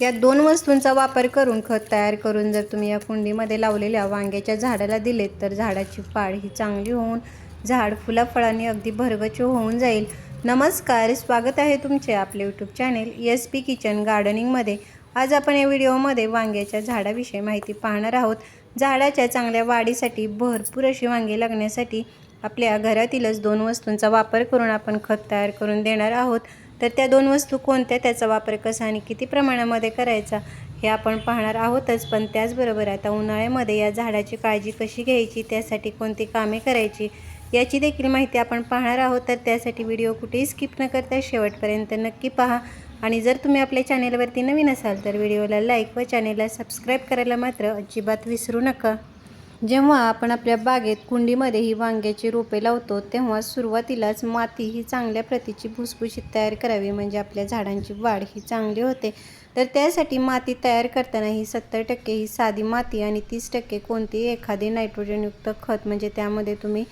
या दोन वस्तूंचा वापर करून खत तयार करून जर तुम्ही या कुंडीमध्ये लावलेल्या वांग्याच्या झाडाला दिलेत तर झाडाची पाळ ही चांगली होऊन झाड फुलाफळांनी अगदी भरगच्च होऊन जाईल. नमस्कार स्वागत आहे तुमचे आपले YouTube channel S P kitchen गार्डनिंगमध्ये आज आपण या व्हिडिओमध्ये वांग्याच्या झाडाविषयी माहिती पाहणार आहोत. झाडाच्या चांगल्या वाढीसाठी भरपूर अशी वांगे लागण्यासाठी आपल्या घरातीलच दोन वस्तूंचा वापर करून आपण खत तयार करून देणार आहोत. तर त्या दोन वस्तू कोणत्या त्याचा वापर कसा आणि किती प्रमाणामध्ये करायचा हे आपण पाहणार आहोतच. पण त्याचबरोबर आता उन्हाळ्यामध्ये या झाडाची काळजी कशी घ्यायची त्यासाठी कोणती कामे करायची याची देखील माहिती आपण पाहणार आहोत. तर त्यासाठी व्हिडिओ कुठेही स्किप न करता शेवटपर्यंत नक्की पहा. आणि जर तुम्ही आपल्या चॅनेलवरती नवीन असाल तर व्हिडिओला लाईक व चॅनेलला सबस्क्राईब करायला मात्र अजिबात विसरू नका. जेव्हा आपण आपल्या बागेत कुंडीमध्ये ही वांग्याची रोपे लावतो तेव्हा सुरुवातीलाच माती ही चांगल्या प्रतीची भुसभुशीत तयार करावी म्हणजे आपल्या झाडांची वाढ ही चांगली होते. तर त्यासाठी माती तयार करताना ही सत्तर टक्के ही साधी माती आणि तीस टक्के कोणतीही एखादी नायट्रोजनयुक्त खत म्हणजे त्यामध्ये तुम्ही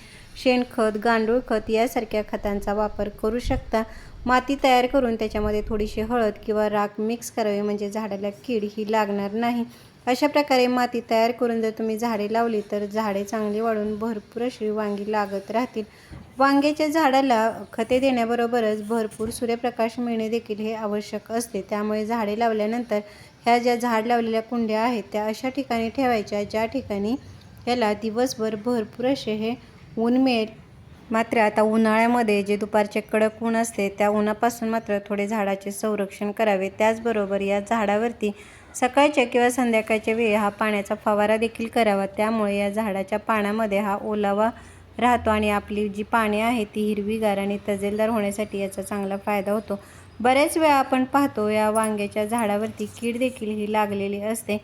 शेणखत गांडूळ खत यासारख्या खतांचा वापर करू शकता. माती तयार करून त्याच्यामध्ये थोडीशी हळद किंवा राख मिक्स करावी म्हणजे झाडाला कीड ही लागणार नाही. अशा प्रकारे माती तयार करून जर तुम्ही झाडे लावली तर झाडे चांगली वाढून भरपूर अशी वांगी लागत राहतील. वांग्याच्या झाडाला खते देण्याबरोबरच भरपूर सूर्यप्रकाश मिळणे देखील हे आवश्यक असते. त्यामुळे झाडे लावल्यानंतर ह्या ज्या झाड लावलेल्या कुंड्या आहेत त्या अशा ठिकाणी ठेवायच्या ज्या ठिकाणी याला दिवसभर भरपूर असे हे ऊन मिळेल. मात्र आता उन्हाळ्यामध्ये जे दुपारचे कडक ऊन असते त्या उन्हापासून मात्र थोडे झाडाचे संरक्षण करावे. त्याचबरोबर या झाडावरती सकाळच्या किंवा संध्याकाळच्या वेळी हा पाण्याचा फवारा देखील करावा. त्यामुळे या झाडाच्या पाण्यामध्ये हा ओलावा राहतो आणि आपली जी पाने आहेत ती हिरवीगार आणि तजेलदार होण्यासाठी याचा चांगला फायदा होतो. बऱ्याच वेळा आपण पाहतो या वांग्याच्या झाडावरती कीड देखील ही लागलेली असते.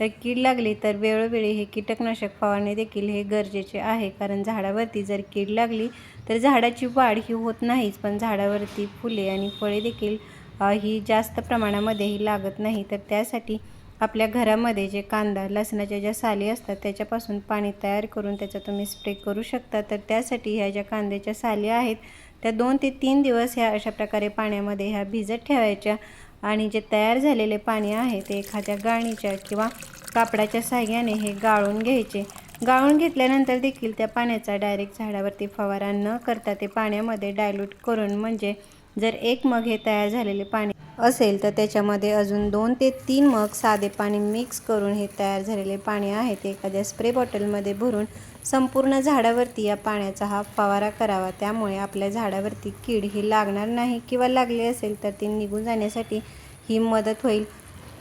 तर कीड लागली तर वेळोवेळी हे कीटकनाशक फवारणे देखील हे गरजेचे आहे. कारण झाडावरती जर कीड लागली तर झाडाची वाढ ही होत नाहीच. पण झाडावरती फुले आणि फळे देखील ही जास्त प्रमाणामध्ये ही लागत नाही. तर त्यासाठी आपल्या घरामध्ये जे कांदा लसणाच्या ज्या साली असतात त्याच्यापासून पाणी तयार करून त्याचा तुम्ही स्प्रे करू शकता. तर त्यासाठी ह्या ज्या कांद्याच्या साली आहेत त्या दोन ते तीन दिवस ह्या अशा प्रकारे पाण्यामध्ये ह्या भिजत ठेवायच्या. आणि जे तयार झालेले पाणी आहे ते एखाद्या गाळणीच्या किंवा कापडाच्या साह्याने हे गाळून घ्यायचे. गाळून घेतल्यानंतर देखील त्या पाण्याचा डायरेक्ट झाडावरती फवारा न करता ते पाण्यामध्ये डायल्यूट करून म्हणजे जर एक मग हे तयार झालेले पाणी असेल तर त्याच्यामध्ये अजून दोन ते तीन मग साधे पाणी मिक्स करून हे तयार झालेले पाणी आहे. ते एखाद्या स्प्रे बॉटलमध्ये भरून संपूर्ण झाडावरती या पाण्याचा हा फवारा करावा. त्यामुळे आपल्या झाडावरती कीड ही लागणार नाही किंवा लागली असेल तर ती निघून जाण्यासाठी ही मदत होईल.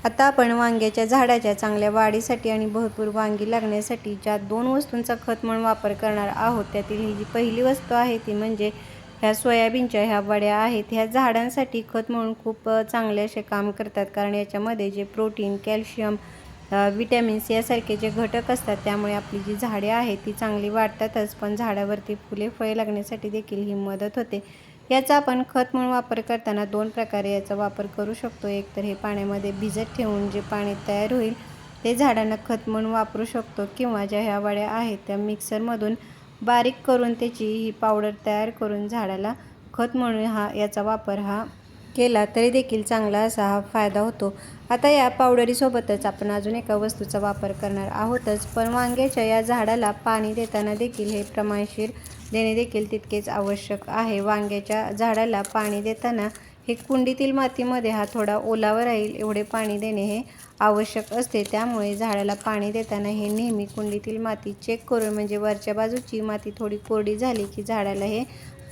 आता आपण वांग्याच्या झाडाच्या चांगल्या वाढीसाठी आणि भरपूर वांगी लागण्यासाठी ज्या दोन वस्तूंचा खत म्हणून वापर करणार आहोत त्यातील ही जी पहिली वस्तू आहे ती म्हणजे ह्या सोयाबीनच्या ह्या वड्या आहेत ह्या झाडांसाठी खत म्हणून खूप चांगले असे काम करतात. कारण याच्यामध्ये जे प्रोटीन कॅल्शियम विटॅमिन्स यासारखे जे घटक असतात त्यामुळे आपली जी झाडे आहेत ती चांगली वाढतातच. पण झाडावरती फुले फळे लागण्यासाठी देखील ही मदत होते. याचा आपण खत म्हणून वापर करताना दोन प्रकारे याचा वापर करू शकतो. एक तर हे पाण्यामध्ये भिजत ठेवून जे पाणी तयार होईल ते झाडांना खत म्हणून वापरू शकतो. किंवा ज्या ह्या वड्या आहेत त्या मिक्सरमधून बारीक करून त्याची ही पावडर तयार करून झाडाला खत म्हणून हा याचा वापर हा केला तरी देखील चांगला असा हा फायदा होतो. आता या पावडरीसोबतच आपण अजून एका वस्तूचा वापर करणार आहोतच पण वांग्याच्या या झाडाला पाणी देताना देखील हे प्रमाणशीर देणे देखील तितकेच आवश्यक आहे. वांग्याच्या झाडाला पाणी देताना हे कुंडीतील मातीमध्ये हा थोडा ओलावा राहील एवढे पाणी देणे हे आवश्यक असते. त्यामुळे झाडाला पाणी देताना हे नेहमी कुंडीतील माती चेक करून म्हणजे वरच्या बाजूची माती थोडी कोरडी झाली की झाडाला हे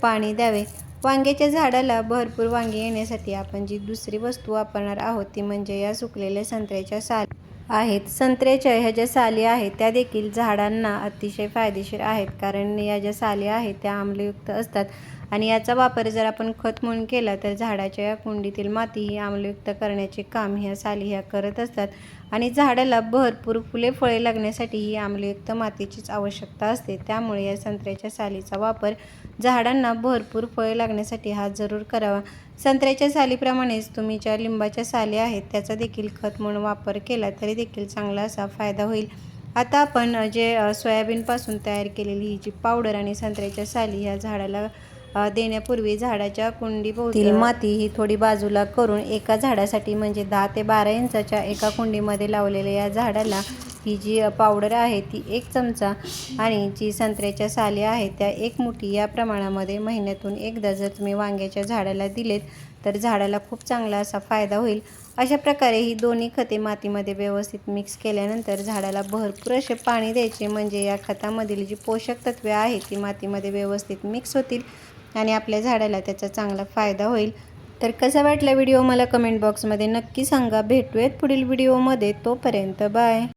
पाणी द्यावे. वांग्याच्या झाडाला भरपूर वांगे येण्यासाठी आपण जी दुसरी वस्तू वापरणार आहोत ती म्हणजे या सुकलेल्या संत्र्याच्या साल आहेत. संत्र्याच्या ह्या ज्या साली आहेत त्या देखील झाडांना अतिशय फायदेशीर आहेत कारण या ज्या साली आहेत त्या आम्लयुक्त असतात. आणि याचा वापर जर आपण खत म्हणून केला तर झाडाच्या या कुंडीतील माती ही आम्लयुक्त करण्याचे काम ह्या साली ह्या करत असतात. आणि झाडाला भरपूर फुले फळे लागण्यासाठी ही आम्लयुक्त मातीचीच आवश्यकता असते. त्यामुळे या संत्र्याच्या सालीचा वापर झाडांना भरपूर फळे लागण्यासाठी हा जरूर करावा. संत्र्याच्या सालीप्रमाणेच तुम्ही ज्या लिंबाच्या साली आहेत त्याचा देखील खत म्हणून वापर केला तरी देखील चांगला असा फायदा होईल. आता आपण जे सोयाबीनपासून तयार केलेली ही जी पावडर आणि संत्र्याच्या साली ह्या झाडाला देण्यापूर्वी झाडाच्या कुंडी कुंडीभोवतील माती ही थोडी बाजूला करून एका झाडासाठी म्हणजे दहा ते बारा इंचाच्या एका कुंडीमध्ये लावलेल्या या झाडाला ही जी पावडर आहे ती एक चमचा आणि जी संत्र्याच्या साली आहेत त्या एक मुठी या प्रमाणामध्ये महिन्यातून एकदा जर तुम्ही वांग्याच्या झाडाला दिलेत तर झाडाला खूप चांगला असा फायदा होईल. अशा प्रकारे ही दोन्ही खते मातीमध्ये व्यवस्थित मिक्स केल्यानंतर झाडाला भरपूर असे पाणी द्यायचे. म्हणजे या खतामधील जी पोषक तत्वे आहेत ती मातीमध्ये व्यवस्थित मिक्स होतील आणि आपल्या झाडाला त्याचा चांगला फायदा होईल. तर कसा वाटला व्हिडिओ मला कमेंट बॉक्समध्ये नक्की सांगा. भेटूयात पुढील व्हिडिओमध्ये तोपर्यंत बाय